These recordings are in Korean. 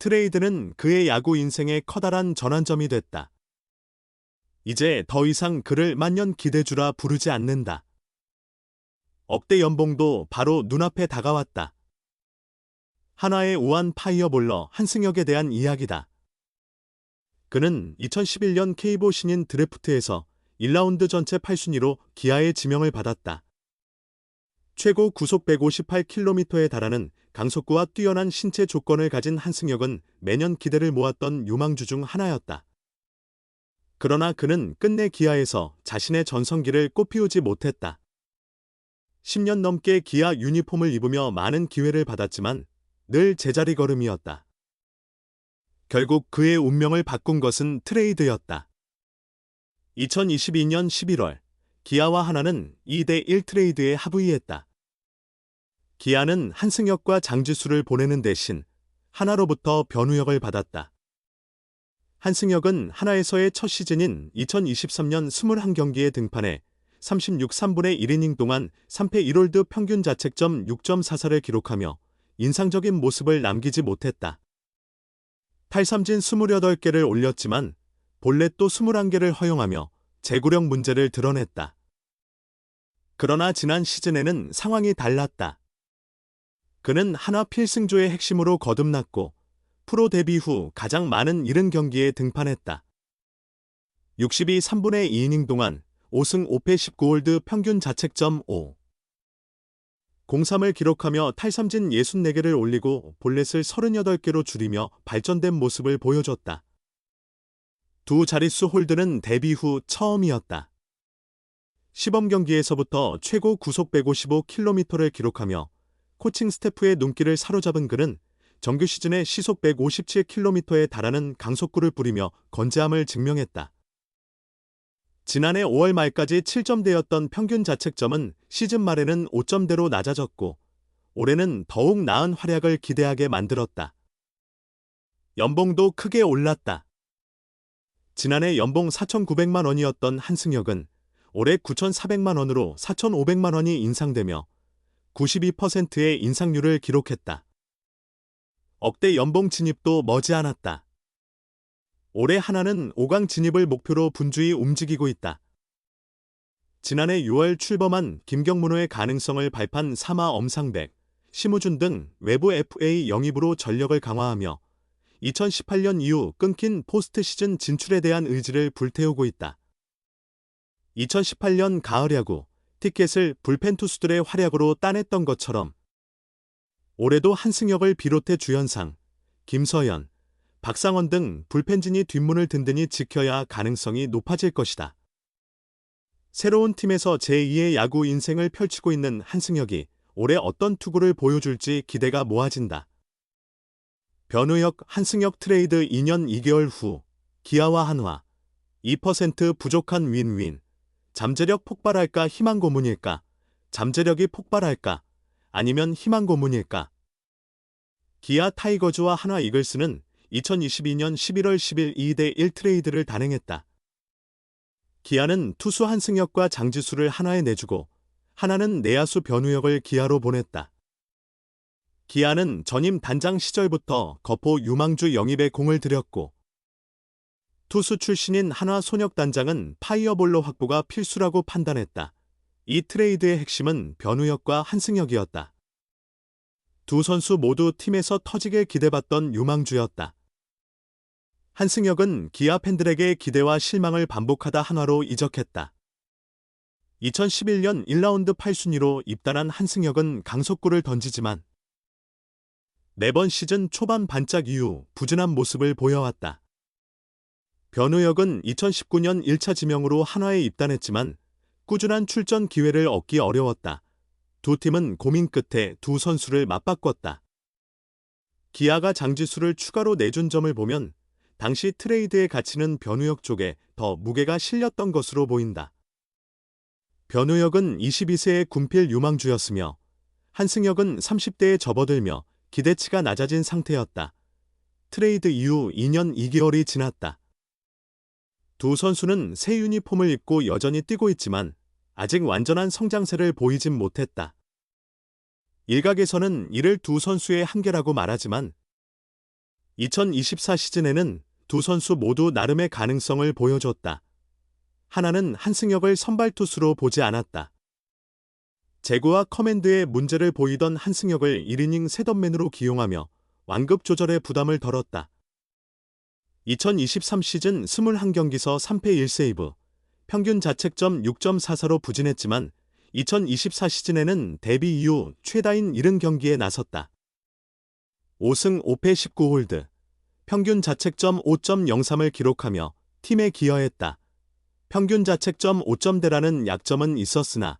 트레이드는 그의 야구 인생의 커다란 전환점이 됐다. 이제 더 이상 그를 만년 기대주라 부르지 않는다. 억대 연봉도 바로 눈앞에 다가왔다. 하나의 우한 파이어볼러 한승혁에 대한 이야기다. 그는 2011년 K보 신인 드래프트에서 1라운드 전체 8순위로 기아의 지명을 받았다. 최고 구속 158km에 달하는 강속구와 뛰어난 신체 조건을 가진 한승혁은 매년 기대를 모았던 유망주 중 하나였다. 그러나 그는 끝내 기아에서 자신의 전성기를 꽃피우지 못했다. 10년 넘게 기아 유니폼을 입으며 많은 기회를 받았지만 늘 제자리 걸음이었다. 결국 그의 운명을 바꾼 것은 트레이드였다. 2022년 11월 기아와 하나는 2대1 트레이드에 합의했다. 기아는 한승혁과 장지수를 보내는 대신 하나로부터 변우혁을 받았다. 한승혁은 하나에서의 첫 시즌인 2023년 21경기에 등판해 36 3분의 1이닝 동안 3패 1홀드 평균 자책점 6.44를 기록하며 인상적인 모습을 남기지 못했다. 탈삼진 28개를 올렸지만 볼넷도 21개를 허용하며 제구력 문제를 드러냈다. 그러나 지난 시즌에는 상황이 달랐다. 그는 하나 필승조의 핵심으로 거듭났고 프로 데뷔 후 가장 많은 70경기에 등판했다. 62 3분의 2이닝 동안 5승 5패 19홀드 평균 자책점 5. 03을 기록하며 탈삼진 64개를 올리고 볼넷을 38개로 줄이며 발전된 모습을 보여줬다. 두 자릿수 홀드는 데뷔 후 처음이었다. 시범 경기에서부터 최고 구속 155km를 기록하며 코칭 스태프의 눈길을 사로잡은 그는 정규 시즌에 시속 157km에 달하는 강속구를 뿌리며 건재함을 증명했다. 지난해 5월 말까지 7점대였던 평균 자책점은 시즌 말에는 5점대로 낮아졌고 올해는 더욱 나은 활약을 기대하게 만들었다. 연봉도 크게 올랐다. 지난해 연봉 4,900만 원이었던 한승혁은 올해 9,400만 원으로 4,500만 원이 인상되며 92%의 인상률을 기록했다. 억대 연봉 진입도 머지않았다. 올해 하나는 5강 진입을 목표로 분주히 움직이고 있다. 지난해 6월 출범한 김경문호의 가능성을 발판 사마 엄상백, 심우준 등 외부 FA 영입으로 전력을 강화하며 2018년 이후 끊긴 포스트 시즌 진출에 대한 의지를 불태우고 있다. 2018년 가을 야구 티켓을 불펜 투수들의 활약으로 따냈던 것처럼 올해도 한승혁을 비롯해 주현상, 김서연, 박상원 등 불펜진이 뒷문을 든든히 지켜야 가능성이 높아질 것이다. 새로운 팀에서 제2의 야구 인생을 펼치고 있는 한승혁이 올해 어떤 투구를 보여줄지 기대가 모아진다. 변우혁 한승혁 트레이드 2년 2개월 후 기아와 한화 2% 부족한 윈윈 잠재력 폭발할까 희망 고문일까 잠재력이 폭발할까 아니면 희망 고문일까 기아 타이거즈와 한화 이글스는 2022년 11월 10일 2대 1 트레이드를 단행했다. 기아는 투수 한승혁과 장지수를 하나에 내주고 하나는 내야수 변우혁을 기아로 보냈다. 기아는 전임 단장 시절부터 거포 유망주 영입에 공을 들였고 투수 출신인 한화 손혁 단장은 파이어볼로 확보가 필수라고 판단했다. 이 트레이드의 핵심은 변우혁과 한승혁이었다. 두 선수 모두 팀에서 터지게 기대받던 유망주였다. 한승혁은 기아 팬들에게 기대와 실망을 반복하다 한화로 이적했다. 2011년 1라운드 8순위로 입단한 한승혁은 강속구를 던지지만 매번 시즌 초반 반짝 이후 부진한 모습을 보여왔다. 변우혁은 2019년 1차 지명으로 한화에 입단했지만 꾸준한 출전 기회를 얻기 어려웠다. 두 팀은 고민 끝에 두 선수를 맞바꿨다. 기아가 장지수를 추가로 내준 점을 보면 당시 트레이드의 가치는 변우혁 쪽에 더 무게가 실렸던 것으로 보인다. 변우혁은 22세의 군필 유망주였으며 한승혁은 30대에 접어들며 기대치가 낮아진 상태였다. 트레이드 이후 2년 2개월이 지났다. 두 선수는 새 유니폼을 입고 여전히 뛰고 있지만 아직 완전한 성장세를 보이진 못했다. 일각에서는 이를 두 선수의 한계라고 말하지만 2024 시즌에는 두 선수 모두 나름의 가능성을 보여줬다. 하나는 한승혁을 선발 투수로 보지 않았다. 제구와 커맨드에 문제를 보이던 한승혁을 1이닝 세덤맨으로 기용하며 완급 조절에 부담을 덜었다. 2023 시즌 21경기서 3패 1세이브, 평균 자책점 6.44로 부진했지만 2024 시즌에는 데뷔 이후 최다인 70경기에 나섰다. 5승 5패 19홀드, 평균 자책점 5.03을 기록하며 팀에 기여했다. 평균 자책점 5점대라는 약점은 있었으나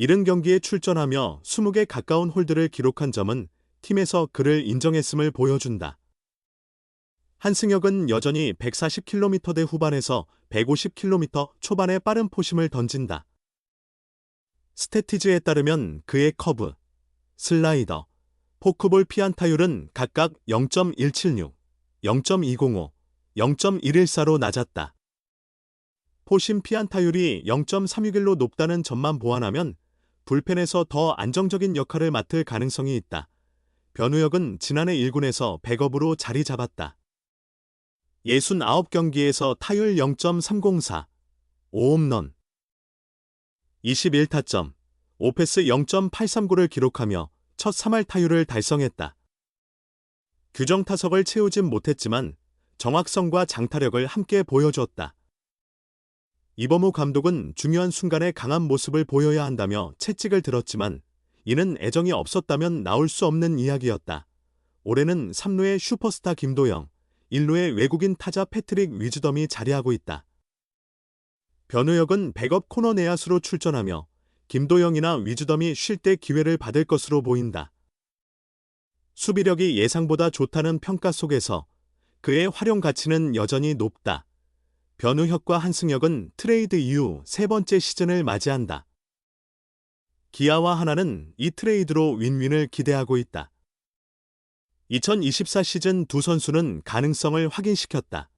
70경기에 출전하며 20개 가까운 홀드를 기록한 점은 팀에서 그를 인정했음을 보여준다. 한승혁은 여전히 140km대 후반에서 150km 초반의 빠른 포심을 던진다. 스태티즈에 따르면 그의 커브, 슬라이더, 포크볼 피안타율은 각각 0.176, 0.205, 0.114로 낮았다. 포심 피안타율이 0.361로 높다는 점만 보완하면 불펜에서 더 안정적인 역할을 맡을 가능성이 있다. 변우혁은 지난해 1군에서 백업으로 자리 잡았다. 69경기에서 타율 0.304, 5홈런, 21타점, 오페스 0.839를 기록하며 첫 3할 타율을 달성했다. 규정 타석을 채우진 못했지만 정확성과 장타력을 함께 보여주었다. 이범우 감독은 중요한 순간에 강한 모습을 보여야 한다며 채찍을 들었지만 이는 애정이 없었다면 나올 수 없는 이야기였다. 올해는 3루의 슈퍼스타 김도영, 1루의 외국인 타자 패트릭 위즈덤이 자리하고 있다. 변우혁은 백업 코너 내야수로 출전하며 김도영이나 위즈덤이 쉴 때 기회를 받을 것으로 보인다. 수비력이 예상보다 좋다는 평가 속에서 그의 활용 가치는 여전히 높다. 변우혁과 한승혁은 트레이드 이후 세 번째 시즌을 맞이한다. 기아와 하나는 이 트레이드로 윈윈을 기대하고 있다. 2024 시즌 두 선수는 가능성을 확인시켰다.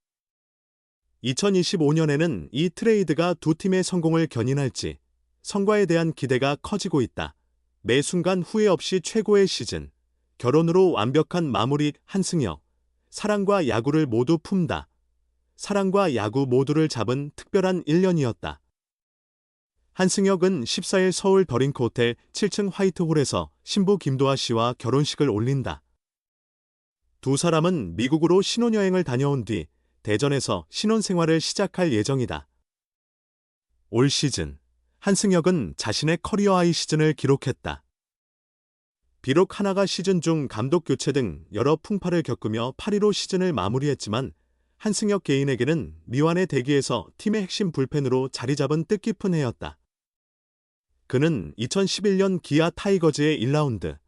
2025년에는 이 트레이드가 두 팀의 성공을 견인할지 성과에 대한 기대가 커지고 있다. 매 순간 후회 없이 최고의 시즌, 결혼으로 완벽한 마무리 한승혁, 사랑과 야구를 모두 품다. 사랑과 야구 모두를 잡은 특별한 1년이었다. 한승혁은 14일 서울 더링크 호텔 7층 화이트홀에서 신부 김도아 씨와 결혼식을 올린다. 두 사람은 미국으로 신혼여행을 다녀온 뒤 대전에서 신혼생활을 시작할 예정이다. 올 시즌, 한승혁은 자신의 커리어 하이 시즌을 기록했다. 비록 하나가 시즌 중 감독 교체 등 여러 풍파를 겪으며 8위로 시즌을 마무리했지만 한승혁 개인에게는 미완의 대기에서 팀의 핵심 불펜으로 자리 잡은 뜻깊은 해였다. 그는 2011년 기아 타이거즈의 1라운드,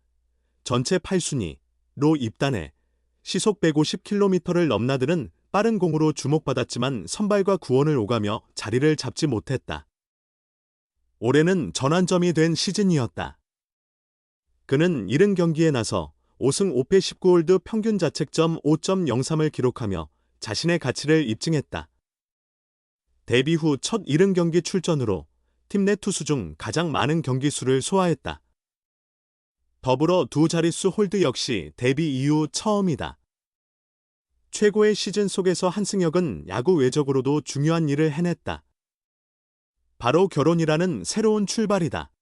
전체 8순위로 입단해 시속 150km를 넘나드는 빠른 공으로 주목받았지만 선발과 구원을 오가며 자리를 잡지 못했다. 올해는 전환점이 된 시즌이었다. 그는 70경기에 나서 5승 5패 19홀드 평균 자책점 5.03을 기록하며 자신의 가치를 입증했다. 데뷔 후 첫 70경기 출전으로 팀 내 투수 중 가장 많은 경기 수를 소화했다. 더불어 두 자릿수 홀드 역시 데뷔 이후 처음이다. 최고의 시즌 속에서 한승혁은 야구 외적으로도 중요한 일을 해냈다. 바로 결혼이라는 새로운 출발이다.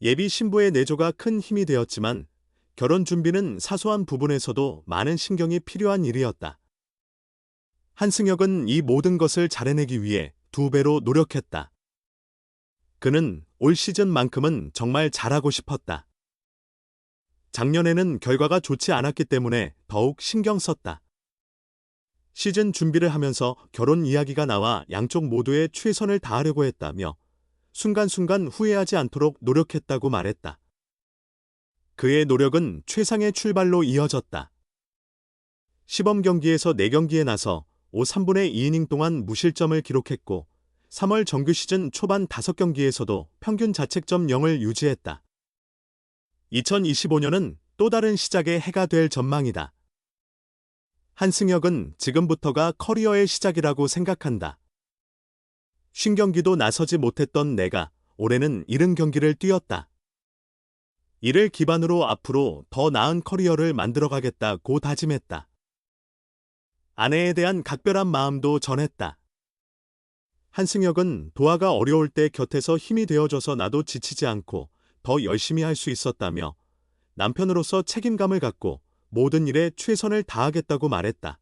예비 신부의 내조가 큰 힘이 되었지만 결혼 준비는 사소한 부분에서도 많은 신경이 필요한 일이었다. 한승혁은 이 모든 것을 잘해내기 위해 두 배로 노력했다. 그는 올 시즌만큼은 정말 잘하고 싶었다. 작년에는 결과가 좋지 않았기 때문에 더욱 신경 썼다. 시즌 준비를 하면서 결혼 이야기가 나와 양쪽 모두의 최선을 다하려고 했다며 순간순간 후회하지 않도록 노력했다고 말했다. 그의 노력은 최상의 출발로 이어졌다. 시범 경기에서 4경기에 나서 5 3분의 2이닝 동안 무실점을 기록했고 3월 정규 시즌 초반 5경기에서도 평균 자책점 0을 유지했다. 2025년은 또 다른 시작의 해가 될 전망이다. 한승혁은 지금부터가 커리어의 시작이라고 생각한다. 신경기도 나서지 못했던 내가 올해는 이른 경기를 뛰었다. 이를 기반으로 앞으로 더 나은 커리어를 만들어가겠다고 다짐했다. 아내에 대한 각별한 마음도 전했다. 한승혁은 도아가 어려울 때 곁에서 힘이 되어줘서 나도 지치지 않고 더 열심히 할 수 있었다며 남편으로서 책임감을 갖고 모든 일에 최선을 다하겠다고 말했다.